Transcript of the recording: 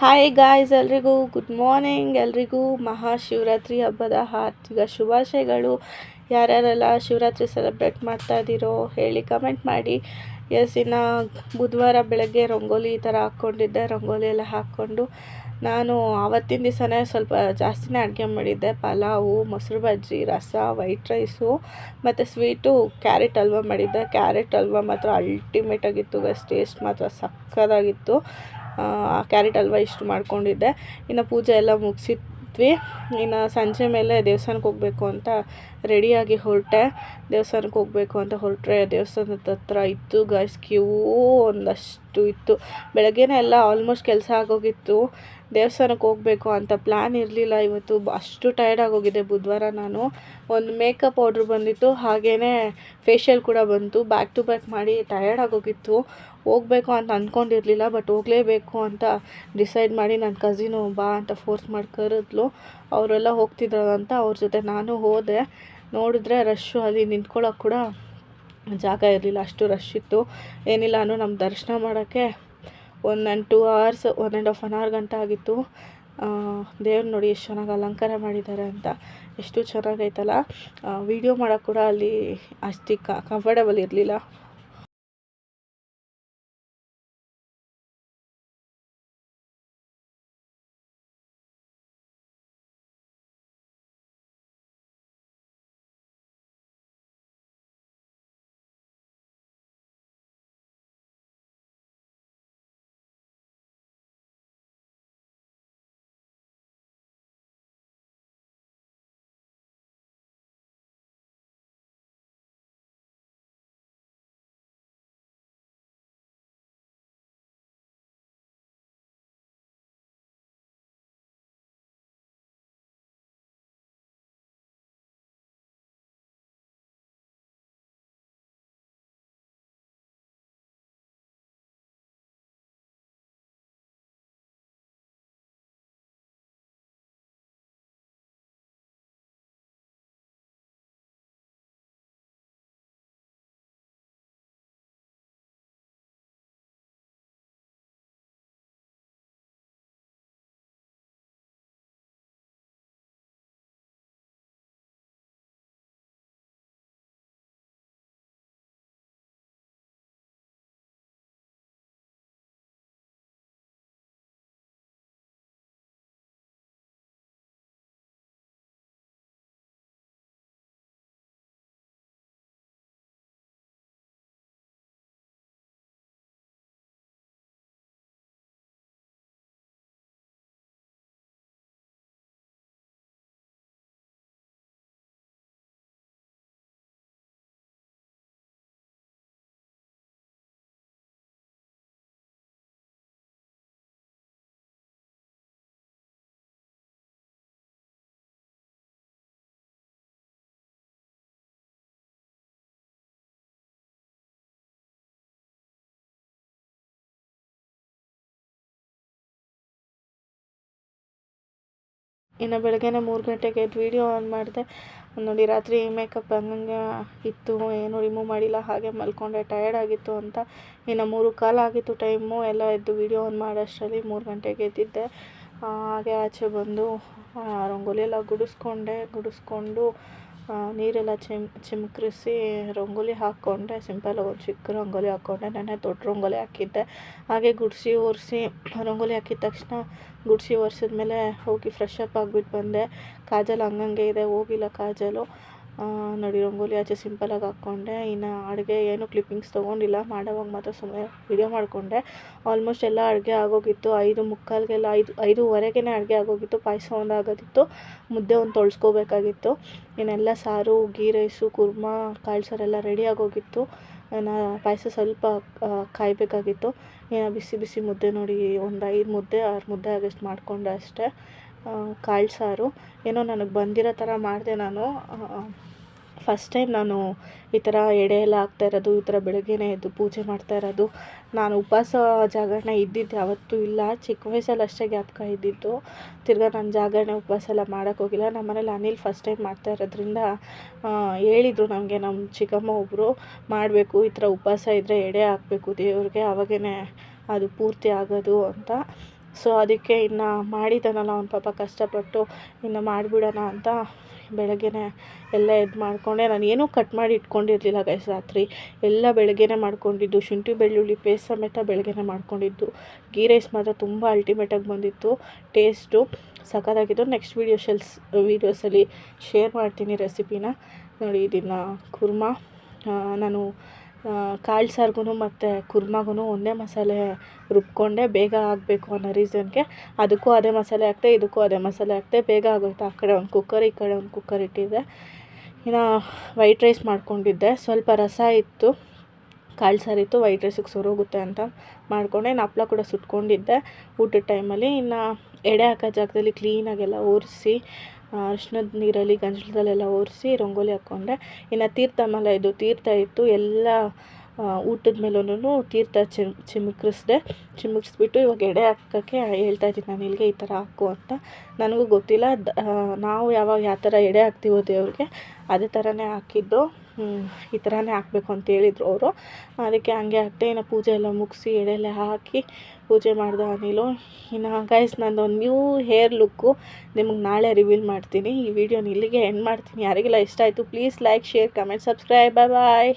Hi guys ಎಲ್ರಿಗೂ good morning ಎಲ್ರಿಗೂ ಮಹಾಶಿವರಾತ್ರಿ ಹಬ್ಬದ ಹಾರ್ದಿಕ ಶುಭಾಶಯಗಳು. ಯಾರ್ಯಾರೆಲ್ಲ ಶಿವರಾತ್ರಿ ಸೆಲೆಬ್ರೇಟ್ ಮಾಡ್ತಾ ಇದ್ದೀರೋ ಹೇಳಿ ಕಮೆಂಟ್ ಮಾಡಿ. ಎಸ್ ಇನ್ನು ಬುಧವಾರ ಬೆಳಗ್ಗೆ ರಂಗೋಲಿ ಈ ಥರ ಹಾಕ್ಕೊಂಡಿದ್ದೆ, ರಂಗೋಲಿ ಎಲ್ಲ ಹಾಕ್ಕೊಂಡು. ನಾನು ಆವತ್ತಿನ ದಿವಸನೇ ಸ್ವಲ್ಪ ಜಾಸ್ತಿನೇ ಅಡುಗೆ ಮಾಡಿದ್ದೆ, ಪಲಾವು, ಮೊಸರು ಬಜ್ಜಿ, ರಸ ವೈಟ್ ರೈಸು ಮತ್ತು ಸ್ವೀಟು ಕ್ಯಾರೆಟ್ ಹಲ್ವ ಮಾಡಿದ್ದೆ. ಕ್ಯಾರೆಟ್ ಹಲ್ವ ಮಾತ್ರ ಅಲ್ಟಿಮೇಟಾಗಿತ್ತು ಗಸ್ ಟೇಸ್ಟ್ ಮಾತ್ರ ಸಕ್ಕದಾಗಿತ್ತು. ಕ್ಯಾರೆಟ್ ಹಲ್ವ ಇಷ್ಟು ಮಾಡ್ಕೊಂಡಿದ್ದೆ. ಇನ್ನು ಪೂಜೆ ಎಲ್ಲ ಮುಗಿಸಿದ್ವಿ. ಇನ್ನು ಸಂಜೆ ಮೇಲೆ ದೇವಸ್ಥಾನಕ್ಕೆ ಹೋಗಬೇಕು ಅಂತ ರೆಡಿಯಾಗಿ ಹೊರಟೆ. ದೇವಸ್ಥಾನಕ್ಕೆ ಹೋಗಬೇಕು ಅಂತ ಹೊರಟ್ರೆ ದೇವಸ್ಥಾನದ ಹತ್ರ ಇತ್ತು ಗೈಸ್ ಕ್ಯೂ ಒಂದಷ್ಟು ಇತ್ತು. ಬೆಳಗ್ಗೆನೇ ಎಲ್ಲ ಆಲ್ಮೋಸ್ಟ್ ಕೆಲಸ ಆಗೋಗಿತ್ತು. ದೇವಸ್ಥಾನಕ್ಕೆ ಹೋಗಬೇಕು ಅಂತ ಪ್ಲ್ಯಾನ್ ಇರಲಿಲ್ಲ ಇವತ್ತು. ಅಷ್ಟು ಟಯರ್ಡ್ ಆಗೋಗಿದೆ ಬುಧವಾರ ನಾನು. ಒಂದು ಮೇಕಪ್ ಪೌಡ್ರ್ ಬಂದಿತ್ತು. ಹಾಗೇ ಫೇಶಿಯಲ್ ಕೂಡ ಬಂತು. ಬ್ಯಾಕ್ ಟು ಬ್ಯಾಕ್ ಮಾಡಿ ಟಯರ್ಡ್ ಆಗೋಗಿತ್ತು. ಹೋಗಬೇಕು ಅಂತ ಅಂದ್ಕೊಂಡಿರಲಿಲ್ಲ ಬಟ್ ಹೋಗಲೇಬೇಕು ಅಂತ ಡಿಸೈಡ್ ಮಾಡಿ ನನ್ನ ಕಸಿನು ಬಾ ಅಂತ ಫೋರ್ಸ್ ಮಾಡಿ ಕರೆದ್ಲು. ಅವರೆಲ್ಲ ಅಂತ ಅವ್ರ ಜೊತೆ ನಾನು ಹೋದೆ. ನೋಡಿದ್ರೆ ರಶ್ಶು ಅಲ್ಲಿ ನಿಂತ್ಕೊಳ್ಳೋಕೆ ಕೂಡ ಜಾಗ ಇರಲಿಲ್ಲ, ಅಷ್ಟು ರಶ್ ಇತ್ತು. ಏನಿಲ್ಲ ನಾನು ನಮ್ಮ ದರ್ಶನ ಮಾಡೋಕ್ಕೆ one and two hours one and half an hour ಗಂಟೆ ಆಗಿತ್ತು. ದೇವ್ರು ನೋಡಿ ಎಷ್ಟು ಚೆನ್ನಾಗಿ ಅಲಂಕಾರ ಮಾಡಿದ್ದಾರೆ ಅಂತ. ಎಷ್ಟು ಚೆನ್ನಾಗೈತಲ್ಲ. ವೀಡಿಯೋ ಮಾಡೋಕ್ಕೆ ಕೂಡ ಅಲ್ಲಿ ಅಷ್ಟು ಕಂಫರ್ಟಬಲ್ ಇರಲಿಲ್ಲ. ಇನ್ನು ಬೆಳಗ್ಗೆನೇ ಮೂರು ಗಂಟೆಗೆ ಎದ್ದು ವೀಡಿಯೋ ಆನ್ ಮಾಡಿದೆ. ನೋಡಿ, ರಾತ್ರಿ ಮೇಕಪ್ ಹಂಗಂಗೆ ಇತ್ತು, ಏನೂ ರಿಮೂವ್ ಮಾಡಿಲ್ಲ, ಹಾಗೆ ಮಲ್ಕೊಂಡೆ ಟಯರ್ಡ್ ಆಗಿತ್ತು ಅಂತ. ಇನ್ನು ಮೂರು ಕಾಲು ಆಗಿತ್ತು ಟೈಮು ಎಲ್ಲ ಎದ್ದು ವೀಡಿಯೋ ಆನ್ ಮಾಡೋಷ್ಟರಲ್ಲಿ ಮೂರು ಗಂಟೆಗೆ ಎದ್ದಿದ್ದೆ. ಹಾಗೆ ಆಚೆ ಬಂದು ರಂಗೋಲಿ ಎಲ್ಲ ಗುಡಿಸ್ಕೊಂಡೆ, ಗುಡಿಸ್ಕೊಂಡು ನೀರೆಲ್ಲ ಚಿಮ್, ಚಿಮ್ಕರಿಸಿ ರಂಗೋಲಿ ಹಾಕ್ಕೊಂಡೆ. ಸಿಂಪಲ್ ಒಂದು ಚಿಕ್ಕ ರಂಗೋಲಿ ಹಾಕ್ಕೊಂಡೆ. ನೆನ್ನೆ ದೊಡ್ಡ ರಂಗೋಲಿ ಹಾಕಿದ್ದೆ. ಹಾಗೆ ಗುಡಿಸಿ ಒರೆಸಿ, ರಂಗೋಲಿ ಹಾಕಿದ ತಕ್ಷಣ ಗುಡಿಸಿ ಒರೆಸಿದ್ಮೇಲೆ ಹೋಗಿ ಫ್ರೆಶ್ ಅಪ್ ಆಗಿಬಿಟ್ಟು ಬಂದೆ. ಕಾಜಲ್ ಹಂಗಂಗೆ ಇದೆ, ಹೋಗಿಲ್ಲ ಕಾಜಲು. ನೋಡಿ, ರಂಗೋಲಿ ಆಚೆ ಸಿಂಪಲಾಗಿ ಹಾಕ್ಕೊಂಡೆ. ಇನ್ನು ಅಡುಗೆ ಏನು ಕ್ಲಿಪ್ಪಿಂಗ್ಸ್ ತೊಗೊಂಡಿಲ್ಲ. ಮಾಡೋವಾಗ ಮಾತ್ರ ಸುಮ್ಮನೆ ವಿಡಿಯೋ ಮಾಡಿಕೊಂಡೆ. ಆಲ್ಮೋಸ್ಟ್ ಎಲ್ಲ ಅಡುಗೆ ಆಗೋಗಿತ್ತು. ಐದು ಮುಕ್ಕಾಲಿಗೆಲ್ಲ, ಐದು ಐದೂವರೆಗೆ ಅಡುಗೆ ಆಗೋಗಿತ್ತು. ಪಾಯಸ ಒಂದು ಆಗೋದಿತ್ತು. ಮುದ್ದೆ ಒಂದು ತೊಳ್ಸ್ಕೋಬೇಕಾಗಿತ್ತು. ಇನ್ನೆಲ್ಲ ಸಾರು ಗೀ ರೈಸು, ಕುರ್ಮಾ, ಕಾಳು ಸಾರೆಲ್ಲ ರೆಡಿ ಆಗೋಗಿತ್ತು. ನಾ, ಪಾಯಸ ಸ್ವಲ್ಪ ಕಾಯಬೇಕಾಗಿತ್ತು. ಏನೋ ಬಿಸಿ ಬಿಸಿ ಮುದ್ದೆ ನೋಡಿ, ಒಂದು ಐದು ಮುದ್ದೆ, ಆರು ಮುದ್ದೆ ಆಗಷ್ಟು ಮಾಡಿಕೊಂಡೆ ಅಷ್ಟೇ. ಕಾಳು ಸಾರು. ಏನೋ ನನಗೆ ಬಂದಿರೋ ಥರ ಮಾಡಿದೆ ನಾನು. ಫಸ್ಟ್ ಟೈಮ್ ನಾನು ಈ ಥರ ಎಡೆ ಎಲ್ಲ ಹಾಕ್ತಾ ಇರೋದು, ಈ ಥರ ಬೆಳಗ್ಗೆನೇ ಎದ್ದು ಪೂಜೆ ಮಾಡ್ತಾ ಇರೋದು. ನಾನು ಉಪವಾಸ ಜಾಗರಣೆ ಇದ್ದಿದ್ದು ಯಾವತ್ತೂ ಇಲ್ಲ. ಚಿಕ್ಕ ವಯಸ್ಸಲ್ಲಿ ಅಷ್ಟೇ ಜ್ಞಾಪಕ ಇದ್ದಿದ್ದು. ತಿರ್ಗಾ ನಾನು ಜಾಗರಣೆ ಉಪವಾಸ ಎಲ್ಲ ಮಾಡೋಕ್ಕೆ ಹೋಗಿಲ್ಲ. ನಮ್ಮ ಮನೇಲಿ ಅನಿಲ್ ಫಸ್ಟ್ ಟೈಮ್ ಮಾಡ್ತಾ ಇರೋದ್ರಿಂದ ಹೇಳಿದ್ರು ನಮಗೆ ನಮ್ಮ ಚಿಕ್ಕಮ್ಮ ಒಬ್ಬರು ಮಾಡಬೇಕು, ಈ ಥರ ಉಪವಾಸ ಇದ್ದರೆ ಎಡೆ ಹಾಕಬೇಕು ದೇವ್ರಿಗೆ ಅವಾಗೇ ಅದು ಪೂರ್ತಿ ಆಗೋದು ಅಂತ. ಸೊ ಅದಕ್ಕೆ ಇನ್ನು ಮಾಡಿದ್ದಾನಲ್ಲ ಅವ್ನು ಪಾಪ ಕಷ್ಟಪಟ್ಟು, ಇನ್ನು ಮಾಡಿಬಿಡೋಣ ಅಂತ ಬೆಳಗ್ಗೆನೇ ಎಲ್ಲ ಇದು ಮಾಡಿಕೊಂಡೆ. ನಾನು ಏನೂ ಕಟ್ ಮಾಡಿ ಇಟ್ಕೊಂಡಿರಲಿಲ್ಲ ಗೈಸ್ ರಾತ್ರಿ. ಎಲ್ಲ ಬೆಳಗ್ಗೆನೇ ಮಾಡ್ಕೊಂಡಿದ್ದು. ಶುಂಠಿ, ಬೆಳ್ಳುಳ್ಳಿ ಪೇಸ್ಟ್ ಸಮೇತ ಬೆಳಗ್ಗೆನೇ ಮಾಡ್ಕೊಂಡಿದ್ದು. ಗೀ ರೈಸ್ ಮಾತ್ರ ತುಂಬ ಅಲ್ಟಿಮೇಟಾಗಿ ಬಂದಿತ್ತು. ಟೇಸ್ಟು ಸಖತ್ತಾಗಿದ್ದು ನೆಕ್ಸ್ಟ್ ವೀಡಿಯೋ ಶೆಲ್ಸ್ ವೀಡಿಯೋಸಲ್ಲಿ ಶೇರ್ ಮಾಡ್ತೀನಿ ರೆಸಿಪಿನ ನೋಡಿ, ಇದನ್ನು ಕುರ್ಮಾ. ನಾನು ಕಾಳು ಸಾರಿಗೂ ಮತ್ತು ಕುರ್ಮಾಗೂ ಒಂದೇ ಮಸಾಲೆ ರುಬ್ಕೊಂಡೆ ಬೇಗ ಆಗಬೇಕು ಅನ್ನೋ ರೀಸನ್ಗೆ. ಅದಕ್ಕೂ ಅದೇ ಮಸಾಲೆ ಹಾಕ್ದೆ, ಇದಕ್ಕೂ ಅದೇ ಮಸಾಲೆ ಹಾಕ್ದೆ, ಬೇಗ ಆಗೋಯ್ತು. ಆ ಕಡೆ ಒಂದು ಕುಕ್ಕರ್ ಈ ಕಡೆ ಒಂದು ಕುಕ್ಕರ್ ಇಟ್ಟಿದ್ದೆ. ಇನ್ನು ವೈಟ್ ರೈಸ್ ಮಾಡ್ಕೊಂಡಿದ್ದೆ. ಸ್ವಲ್ಪ ರಸ ಇತ್ತು. ಕಾಳು ಸಾರಿತ್ತು ವೈಟ್ ರೈಸಿಗೆ ಸೊರೋಗುತ್ತೆ ಅಂತ ಮಾಡಿಕೊಂಡೆ. ನಾನು ಹಪ್ಳ ಕೂಡ ಸುಟ್ಕೊಂಡಿದ್ದೆ ಊಟದ ಟೈಮಲ್ಲಿ ಇನ್ನು ಎಡೆ ಹಾಕೋ ಜಾಗದಲ್ಲಿ ಕ್ಲೀನಾಗೆಲ್ಲ ಒರೆಸಿ ಅರ್ಶಿನದ ನೀರಲ್ಲಿ, ಗಂಜಲದಲ್ಲೆಲ್ಲ ಒರೆಸಿ, ರಂಗೋಲಿ ಹಾಕ್ಕೊಂಡೆ. ಇನ್ನು ತೀರ್ಥಮಲ ಇದು, ತೀರ್ಥ ಇತ್ತು. ಎಲ್ಲ ಊಟದ ಮೇಲೂ ತೀರ್ಥ ಚಿಮ್, ಚಿಮುಕಿಸ್ದೆ, ಚಿಮುಕಿಸ್ಬಿಟ್ಟು ಇವಾಗ ಎಡೆ ಹಾಕೋಕ್ಕೆ ಹೇಳ್ತಾ ಇದ್ದೀನಿ. ನಾನು ಇಲ್ಲಿಗೆ ಈ ಥರ ಹಾಕು ಅಂತ. ನನಗೂ ಗೊತ್ತಿಲ್ಲ. ನಾವು ಯಾವಾಗ ಯಾವ ಥರ ಎಡೆ ಹಾಕ್ತೀವೋ ದೇವ್ರಿಗೆ, ಅದೇ ಥರನೇ ಹಾಕಿದ್ದು. ಈ ಥರನೇ ಹಾಕಬೇಕು ಅಂತ ಹೇಳಿದರು ಅವರು. ಅದಕ್ಕೆ ಹಂಗೆ ಹಾಕ್ದೆ, ಇನ್ನು ಪೂಜೆ ಎಲ್ಲ ಮುಗಿಸಿ ಎಡೆ ಎಲ್ಲ ಹಾಕಿ ಪೂಜೆ ಮಾಡ್ದೆ ಅನಿಲು. ಇನ್ನು ಗೈಸ್ ನಂದು ಒಂದು ನ್ಯೂ ಹೇರ್ ಲುಕ್ಕು ನಿಮಗೆ ನಾಳೆ ರಿವೀಲ್ ಮಾಡ್ತೀನಿ. ಈ ವಿಡಿಯೋನ ಇಲ್ಲಿಗೆ ಎಂಡ್ ಮಾಡ್ತೀನಿ. ಯಾರಿಗೆಲ್ಲ ಇಷ್ಟ ಆಯಿತು please like share comment subscribe bye